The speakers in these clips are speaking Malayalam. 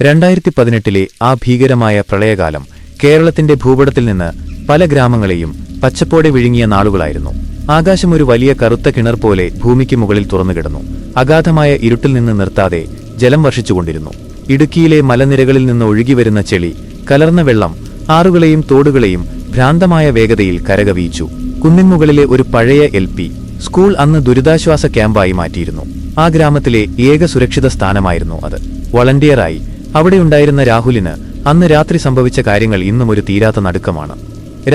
രണ്ടായിരത്തി പതിനെട്ടിലെ ആ ഭീകരമായ പ്രളയകാലം കേരളത്തിന്റെ ഭൂപടത്തിൽ നിന്ന് പല ഗ്രാമങ്ങളെയും പച്ചപ്പോടെ വിഴുങ്ങിയ നാളുകളായിരുന്നു. ആകാശം ഒരു വലിയ കറുത്ത കിണർ പോലെ ഭൂമിക്ക് മുകളിൽ തുറന്നുകിടന്നു. അഗാധമായ ഇരുട്ടിൽ നിന്ന് നിർത്താതെ ജലം വർഷിച്ചുകൊണ്ടിരുന്നു. ഇടുക്കിയിലെ മലനിരകളിൽ നിന്ന് ഒഴുകിവരുന്ന ചെളി കലർന്ന വെള്ളം ആറുകളെയും തോടുകളെയും ഭ്രാന്തമായ വേഗതയിൽ കരകവിയിച്ചു. കുന്നിൻമുകളിലെ ഒരു പഴയ എൽ പി സ്കൂൾ അന്ന് ദുരിതാശ്വാസ ക്യാമ്പായി മാറ്റിയിരുന്നു. ആ ഗ്രാമത്തിലെ ഏക സുരക്ഷിത സ്ഥാനമായിരുന്നു അത്. വളണ്ടിയറായി അവിടെയുണ്ടായിരുന്ന രാഹുലിന് അന്ന് രാത്രി സംഭവിച്ച കാര്യങ്ങൾ ഇന്നും ഒരു തീരാത്ത നടുക്കമാണ്.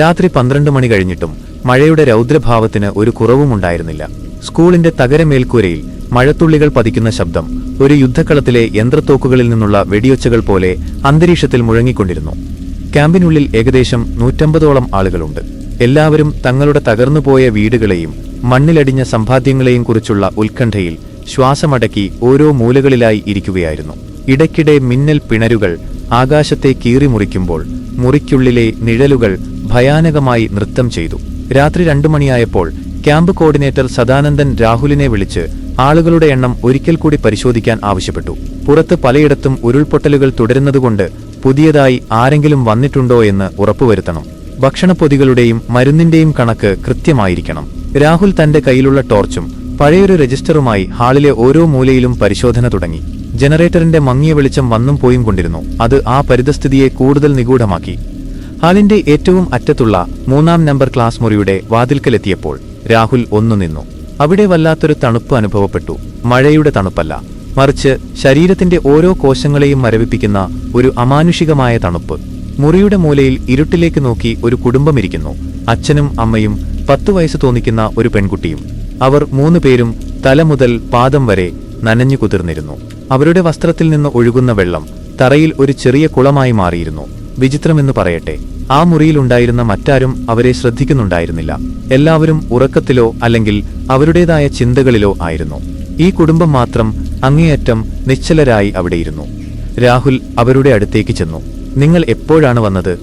രാത്രി പന്ത്രണ്ട് മണി കഴിഞ്ഞിട്ടും മഴയുടെ രൗദ്രഭാവത്തിന് ഒരു കുറവുമുണ്ടായിരുന്നില്ല സ്കൂളിന്റെ തകരമേൽക്കൂരയിൽ മഴത്തുള്ളികൾ പതിക്കുന്ന ശബ്ദം ഒരു യുദ്ധക്കളത്തിലെ യന്ത്രത്തോക്കുകളിൽ നിന്നുള്ള വെടിയൊച്ചകൾ പോലെ അന്തരീക്ഷത്തിൽ മുഴങ്ങിക്കൊണ്ടിരുന്നു. ക്യാമ്പിനുള്ളിൽ ഏകദേശം നൂറ്റമ്പതോളം ആളുകളുണ്ട്. എല്ലാവരും തങ്ങളുടെ തകർന്നുപോയ വീടുകളെയും മണ്ണിലടിഞ്ഞ സമ്പാദ്യങ്ങളെയും കുറിച്ചുള്ള ഉത്കണ്ഠയിൽ ശ്വാസമടക്കി ഓരോ മൂലകളിലായി ഇരിക്കുകയായിരുന്നു. ഇടയ്ക്കിടെ മിന്നൽ പിണരുകൾ ആകാശത്തെ കീറിമുറിക്കുമ്പോൾ മുറിക്കുള്ളിലെ നിഴലുകൾ ഭയാനകമായി നൃത്തം ചെയ്തു. രാത്രി രണ്ടു മണിയായപ്പോൾ ക്യാമ്പ് കോർഡിനേറ്റർ സദാനന്ദൻ രാഹുലിനെ വിളിച്ച് ആളുകളുടെ എണ്ണം ഒരിക്കൽ കൂടി പരിശോധിക്കാൻ ആവശ്യപ്പെട്ടു. പുറത്ത് പലയിടത്തും ഉരുൾപൊട്ടലുകൾ തുടരുന്നതുകൊണ്ട് പുതിയതായി ആരെങ്കിലും വന്നിട്ടുണ്ടോ എന്ന് ഉറപ്പുവരുത്തണം. ഭക്ഷണപ്പൊതികളുടെയും മരുന്നിന്റെയും കണക്ക് കൃത്യമായിരിക്കണം. രാഹുൽ തന്റെ കയ്യിലുള്ള ടോർച്ചും പഴയൊരു രജിസ്റ്ററുമായി ഹാളിലെ ഓരോ മൂലയിലും പരിശോധന തുടങ്ങി. ജനറേറ്ററിന്റെ മങ്ങിയ വെളിച്ചം വന്നും പോയും കൊണ്ടിരുന്നു. അത് ആ പരിതസ്ഥിതിയെ കൂടുതൽ നിഗൂഢമാക്കി. ഹാളിന്റെ ഏറ്റവും അറ്റത്തുള്ള മൂന്നാം നമ്പർ ക്ലാസ് മുറിയുടെ വാതിൽക്കലെത്തിയപ്പോൾ രാഹുൽ ഒന്നു നിന്നു. അവിടെ വല്ലാത്തൊരു തണുപ്പ് അനുഭവപ്പെട്ടു. മഴയുടെ തണുപ്പല്ല. മറിച്ച് ശരീരത്തിന്റെ ഓരോ കോശങ്ങളെയും മരവിപ്പിക്കുന്ന ഒരു അമാനുഷികമായ തണുപ്പ്. മുറിയുടെ മൂലയിൽ ഇരുട്ടിലേക്ക് നോക്കി ഒരു കുടുംബം ഇരിക്കുന്നു. അച്ഛനും അമ്മയും പത്തു വയസ്സ് തോന്നിക്കുന്ന ഒരു പെൺകുട്ടിയും. അവർ മൂന്നു പേരും തല മുതൽ പാദം വരെ നനഞ്ഞു കുതിർന്നിരുന്നു. അവരുടെ വസ്ത്രത്തിൽ നിന്ന് ഒഴുകുന്ന വെള്ളം തറയിൽ ഒരു ചെറിയ കുളമായി മാറിയിരുന്നു. വിചിത്രമെന്ന് പറയട്ടെ ആ മുറിയിലുണ്ടായിരുന്ന മറ്റാരും അവരെ ശ്രദ്ധിക്കുന്നുണ്ടായിരുന്നില്ല. എല്ലാവരും ഉറക്കത്തിലോ അല്ലെങ്കിൽ അവരുടേതായ ചിന്തകളിലോ ആയിരുന്നു. ഈ കുടുംബം മാത്രം അങ്ങേയറ്റം നിശ്ചലരായി അവിടെയിരുന്നു. രാഹുൽ അവരുടെ അടുത്തേക്ക് ചെന്നു. നിങ്ങൾ എപ്പോഴാണ് വന്നത്?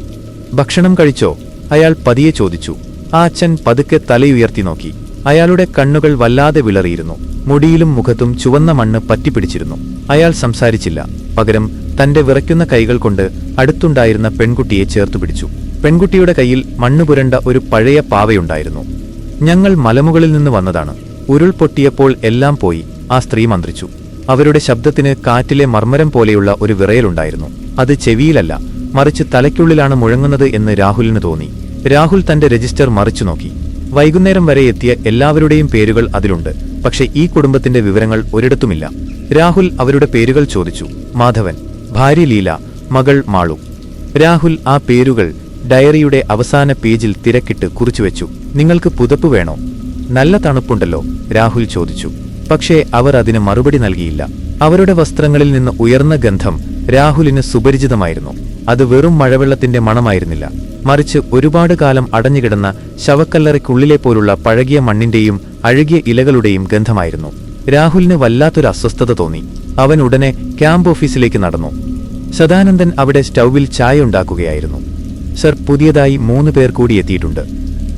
ഭക്ഷണം കഴിച്ചോ? അയാൾ പതിയെ ചോദിച്ചു. ആ അച്ഛൻ പതുക്കെ തലയുയർത്തി നോക്കി. അയാളുടെ കണ്ണുകൾ വല്ലാതെ വിളറിയിരുന്നു. മുടിയിലും മുഖത്തും ചുവന്ന മണ്ണ് പറ്റിപ്പിടിച്ചിരുന്നു. അയാൾ സംസാരിച്ചില്ല. പകരം തന്റെ വിറയ്ക്കുന്ന കൈകൾ കൊണ്ട് അടുത്തുണ്ടായിരുന്ന പെൺകുട്ടിയെ ചേർത്തുപിടിച്ചു പെൺകുട്ടിയുടെ കയ്യിൽ മണ്ണ് പുരണ്ട ഒരു പഴയ പാവയുണ്ടായിരുന്നു. ഞങ്ങൾ മലമുകളിൽ നിന്ന് വന്നതാണ്. ഉരുൾ പൊട്ടിയപ്പോൾ എല്ലാം പോയി ആ സ്ത്രീ മന്ത്രിച്ചു. അവരുടെ ശബ്ദത്തിന് കാറ്റിലെ മർമ്മരം പോലെയുള്ള ഒരു വിറയലുണ്ടായിരുന്നു. അത് ചെവിയിലല്ല മറിച്ച് തലയ്ക്കുള്ളിലാണ് മുഴങ്ങുന്നത് എന്ന് രാഹുലിന് തോന്നി. രാഹുൽ തന്റെ രജിസ്റ്റർ മറിച്ചു നോക്കി. വൈകുന്നേരം വരെ എത്തിയ എല്ലാവരുടെയും പേരുകൾ അതിലുണ്ട്. പക്ഷെ ഈ കുടുംബത്തിന്റെ വിവരങ്ങൾ ഒരിടത്തുമില്ല. രാഹുൽ അവരുടെ പേരുകൾ ചോദിച്ചു. മാധവൻ ഭാര്യ ലീല മകൾ മാളു. രാഹുൽ ആ പേരുകൾ ഡയറിയുടെ അവസാന പേജിൽ തിരക്കിട്ട് കുറിച്ചുവെച്ചു നിങ്ങൾക്ക് പുതപ്പ് വേണോ? നല്ല തണുപ്പുണ്ടല്ലോ രാഹുൽ ചോദിച്ചു. പക്ഷേ അവർ അതിന് മറുപടി നൽകിയില്ല. അവരുടെ വസ്ത്രങ്ങളിൽ നിന്ന് ഉയർന്ന ഗന്ധം രാഹുലിന് സുപരിചിതമായിരുന്നു. അത് വെറും മഴവെള്ളത്തിന്റെ മണമായിരുന്നില്ല. മറിച്ച് ഒരുപാട് കാലം അടഞ്ഞുകിടന്ന ശവക്കല്ലറയ്ക്കുള്ളിലെ പോലുള്ള പഴകിയ മണ്ണിന്റെയും അഴുകിയ ഇലകളുടെയും ഗന്ധമായിരുന്നു. രാഹുലിന് വല്ലാത്തൊരു അസ്വസ്ഥത തോന്നി. അവൻ ഉടനെ ക്യാമ്പ് ഓഫീസിലേക്ക് നടന്നു. സദാനന്ദൻ അവിടെ സ്റ്റൗവിൽ ചായ ഉണ്ടാക്കുകയായിരുന്നു. സർ പുതിയതായി മൂന്ന് പേർ കൂടി എത്തിയിട്ടുണ്ട്.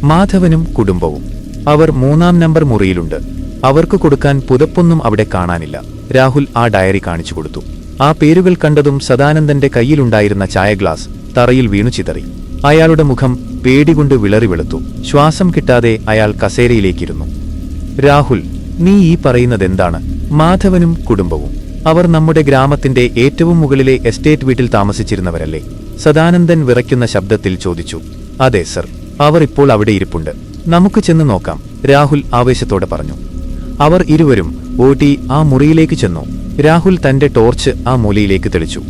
മാധവനും കുടുംബവും. അവർ മൂന്നാം നമ്പർ മുറിയിലുണ്ട്. അവർക്ക് കൊടുക്കാൻ പുതപ്പൊന്നും അവിടെ കാണാനില്ല. രാഹുൽ ആ ഡയറി കാണിച്ചു കൊടുത്തു. ആ പേരുകൾ കണ്ടതും സദാനന്ദന്റെ കയ്യിലുണ്ടായിരുന്ന ചായ ഗ്ലാസ് തറയിൽ വീണു ചിതറി. അയാളുടെ മുഖം പേടികൊണ്ട് വിളറി വെളുത്തു. ശ്വാസം കിട്ടാതെ അയാൾ കസേരയിലേക്കിരുന്നു. രാഹുൽ നീ ഈ പറയുന്നതെന്താണ്? മാധവനും കുടുംബവും. അവർ നമ്മുടെ ഗ്രാമത്തിന്റെ ഏറ്റവും മുകളിലെ എസ്റ്റേറ്റ് വീട്ടിൽ താമസിച്ചിരുന്നവരല്ലേ? സദാനന്ദൻ വിറയ്ക്കുന്ന ശബ്ദത്തിൽ ചോദിച്ചു. അതെ സർ. അവർ ഇപ്പോൾ അവിടെ ഇരിപ്പുണ്ട്. നമുക്ക് ചെന്ന് നോക്കാം രാഹുൽ ആവേശത്തോടെ പറഞ്ഞു. അവർ ഇരുവരും ഓട്ടി ആ മുറിയിലേക്ക് ചെന്നു. രാഹുൽ തന്റെ ടോർച്ച് ആ മൂലയിലേക്ക് തെളിച്ചു.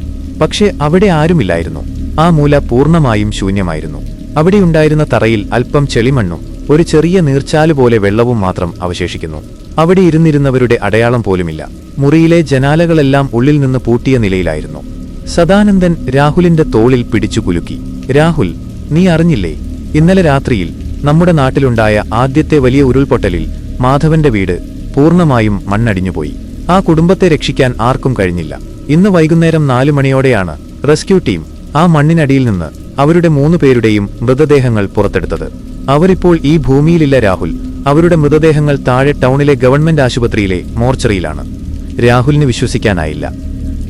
പക്ഷേ അവിടെ ആരുമില്ലായിരുന്നു. ആ മൂല പൂർണമായും ശൂന്യമായിരുന്നു. അവിടെയുണ്ടായിരുന്ന തറയിൽ അല്പം ചെളിമണ്ണും ഒരു ചെറിയ നീർച്ചാൽ പോലെ വെള്ളവും മാത്രം അവശേഷിക്കുന്നു. അവിടെ ഇരുന്നിരുന്നവരുടെ അടയാളം പോലുമില്ല. മുറിയിലെ ജനാലകളെല്ലാം ഉള്ളിൽ നിന്ന് പൂട്ടിയ നിലയിലായിരുന്നു. സദാനന്ദൻ രാഹുലിന്റെ തോളിൽ പിടിച്ചു കുലുക്കി. രാഹുൽ നീ അറിഞ്ഞില്ലേ? ഇന്നലെ രാത്രിയിൽ നമ്മുടെ നാട്ടിലുണ്ടായ ആദ്യത്തെ വലിയ ഉരുൾപൊട്ടലിൽ മാധവന്റെ വീട് പൂർണമായും മണ്ണടിഞ്ഞുപോയി. ആ കുടുംബത്തെ രക്ഷിക്കാൻ ആർക്കും കഴിഞ്ഞില്ല. ഇന്ന് വൈകുന്നേരം നാലു മണിയോടെയാണ് റെസ്ക്യൂ ടീം ആ മണ്ണിനടിയിൽ നിന്ന് അവരുടെ മൂന്നു പേരുടെയും മൃതദേഹങ്ങൾ പുറത്തെടുത്തത്. അവരിപ്പോൾ ഈ ഭൂമിയിലില്ല രാഹുൽ. അവരുടെ മൃതദേഹങ്ങൾ താഴെ ടൗണിലെ ഗവൺമെന്റ് ആശുപത്രിയിലെ മോർച്ചറിയിലാണ്. രാഹുലിന് വിശ്വസിക്കാനായില്ല.